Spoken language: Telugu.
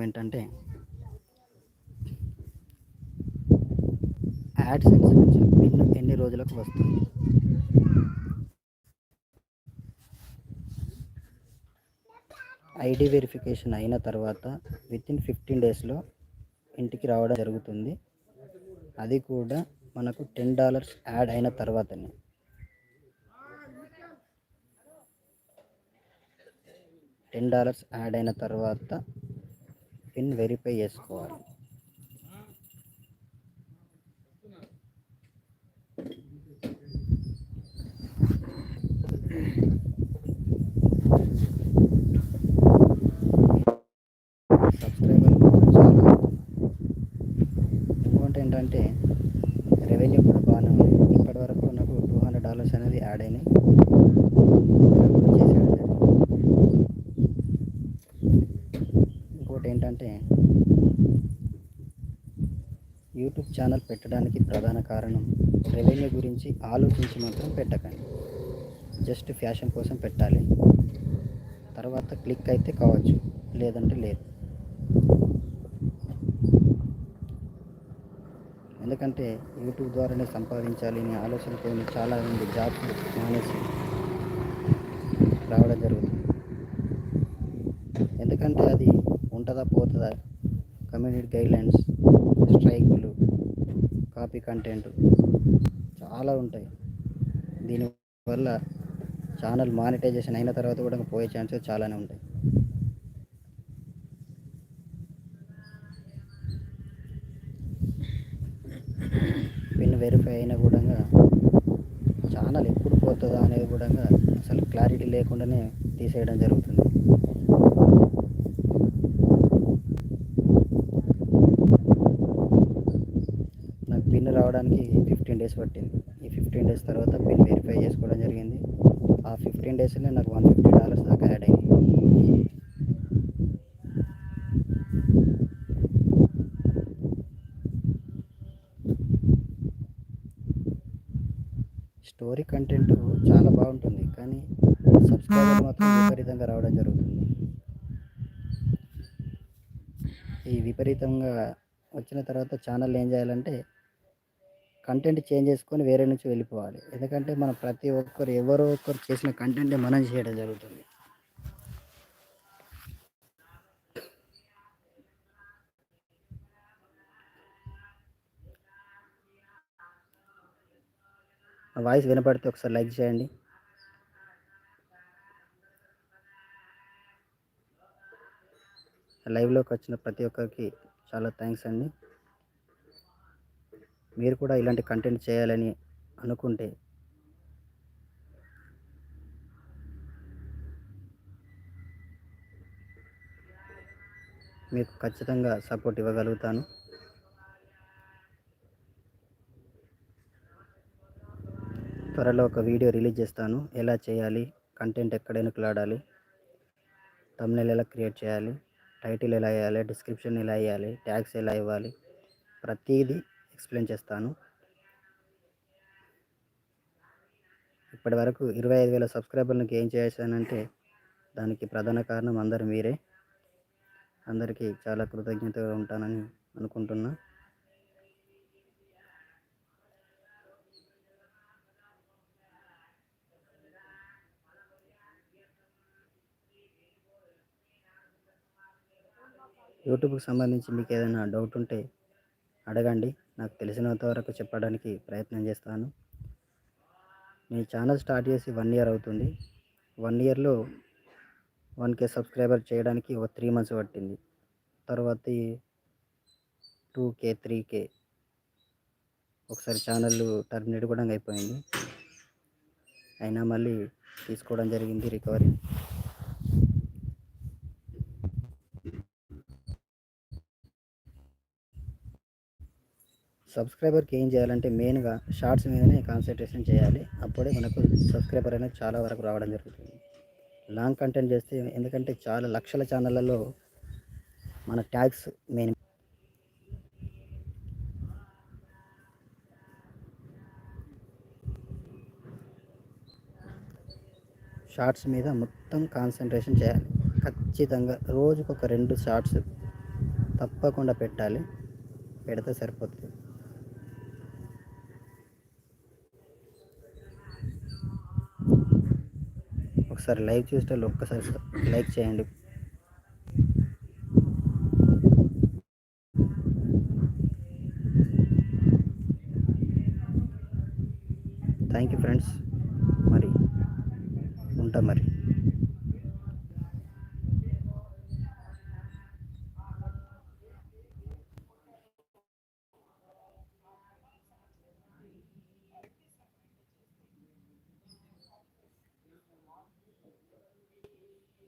ఏంటంటే యాడ్సెన్స్ నుంచి పిన్ ఎన్ని రోజులకు వస్తుంది? ఐడి వెరిఫికేషన్ అయిన తర్వాత విత్ ఇన్ ఫిఫ్టీన్ డేస్లో ఇంటికి రావడం జరుగుతుంది. అది కూడా మనకు టెన్ డాలర్స్ యాడ్ అయిన తర్వాతనే. టెన్ డాలర్స్ యాడ్ అయిన తర్వాత పిన్ వెరిఫై చేసుకోవాలి. సబ్స్క్రైబర్ చాలా. ఇంకోటి ఏంటంటే రెవెన్యూ కూడా బాగానే ఉంది. ఇప్పటి వరకు నాకు టూ హండ్రెడ్ డాలర్స్ అనేది యాడ్ అయినాయి చేసేయడం జరిగింది. ఇంకోటి ఏంటంటే యూట్యూబ్ ఛానల్ పెట్టడానికి ప్రధాన కారణం రెవెన్యూ గురించి ఆలోచించి మాత్రం పెట్టకండి. జస్ట్ ఫ్యాషన్ కోసం పెట్టాలి. తర్వాత క్లిక్ అయితే కావచ్చు. లేదంటే లేదు. ఎందుకంటే యూట్యూబ్ ద్వారానే సంపాదించాలి అనే ఆలోచనతో చాలా మంది జాబ్స్ మానేసి రావడం జరుగుతుంది ఎందుకంటే అది ఉంటుందా పోతుందా? కమ్యూనిటీ గైడ్లైన్స్ స్ట్రైకులు కాపీ కంటెంట్ చాలా ఉంటాయి. దీనివల్ల ఛానల్ మానిటైజేషన్ అయిన తర్వాత కూడా పోయే ఛాన్సెస్ చాలానే ఉంటాయి. పిన్ వెరిఫై అయినా కూడా ఛానల్ ఎప్పుడు పోతుందా అనేది కూడా అసలు క్లారిటీ లేకుండానే తీసేయడం జరుగుతుంది నాకు పిన్ రావడానికి ఫిఫ్టీన్ డేస్ పట్టింది. ఈ ఫిఫ్టీన్ డేస్ తర్వాత పిన్ వెరిఫై చేసుకోవడం జరిగింది. ఆ ఫిఫ్టీన్ డేస్లో నాకు వన్ ఫిఫ్టీ డాలర్స్ దాకా యాడ్ అయింది స్టోరీ కంటెంట్ చాలా బాగుంటుంది కానీ సబ్స్క్రైబర్ మాత్రం విపరీతంగా రావడం జరుగుతుంది. ఈ విపరీతంగా వచ్చిన తర్వాత ఛానల్ ఏం చేయాలంటే కంటెంట్ చేంజ్ చేసుకొని వేరే నుంచి వెళ్ళిపోవాలి. ఎందుకంటే మనం ప్రతి ఒక్కరు ఎవరో ఒకరు చేసిన కంటెంట్ మనం చేయడం జరుగుతుంది. వాయిస్ వినపడితే ఒకసారి లైక్ చేయండి. లైవ్లోకి వచ్చిన ప్రతి ఒక్కరికి చాలా థ్యాంక్స్ అండి. మీరు కూడా ఇలాంటి కంటెంట్ చేయాలని అనుకుంటే మీకు ఖచ్చితంగా సపోర్ట్ ఇవ్వగలుగుతాను. త్వరలో ఒక వీడియో రిలీజ్ చేస్తాను. ఎలా చేయాలి? కంటెంట్ ఎక్కడ ఎనుకలాడాలి తమ్నెల్ ఎలా క్రియేట్ చేయాలి? టైటిల్ ఎలా వేయాలి? డిస్క్రిప్షన్ ఎలా వేయాలి? ట్యాగ్స్ ఎలా ఇవ్వాలి? ప్రతిదీ ఎక్స్ప్లెయిన్ చేస్తాను. ఇప్పటి వరకు ఇరవై ఐదు వేల సబ్స్క్రైబర్లను ఏం చేశానంటే దానికి ప్రధాన కారణం అందరూ మీరే. అందరికీ చాలా కృతజ్ఞతగా ఉంటానని అనుకుంటున్నా. యూట్యూబ్కి సంబంధించి మీకు ఏదైనా డౌట్ ఉంటే అడగండి. నాకు తెలిసినంత వరకు చెప్పడానికి ప్రయత్నం చేస్తాను. నేను ఛానల్ స్టార్ట్ చేసి వన్ ఇయర్ అవుతుంది. వన్ ఇయర్లో వన్ కే సబ్స్క్రైబర్ చేయడానికి ఒక త్రీ మంత్స్ పట్టింది. తర్వాత టూ కే త్రీ కే ఒకసారి ఛానల్ టర్మినేట్ కూడా అయిపోయింది. అయినా మళ్ళీ తీసుకోవడం జరిగింది రికవరీ. సబ్స్క్రైబర్కి ఏం చేయాలంటే మెయిన్గా షార్ట్స్ మీదనే కాన్సన్ట్రేషన్ చేయాలి. అప్పుడే మనకు సబ్స్క్రైబర్ అనేది చాలా వరకు రావడం జరుగుతుంది. లాంగ్ కంటెంట్ చేస్తే ఎందుకంటే చాలా లక్షల ఛానళ్ళలో మన ట్యాగ్స్ మెయిన్. షార్ట్స్ మీద మొత్తం కాన్సన్ట్రేషన్ చేయాలి. ఖచ్చితంగా రోజుకొక రెండు షార్ట్స్ తప్పకుండా పెట్టాలి. పెడితే సరిపోతుంది. ఒకసారి లైవ్ చూస్తే ఒక్కసారి లైక్ చేయండి. Thank you friends. మరి ఉంటా మరి.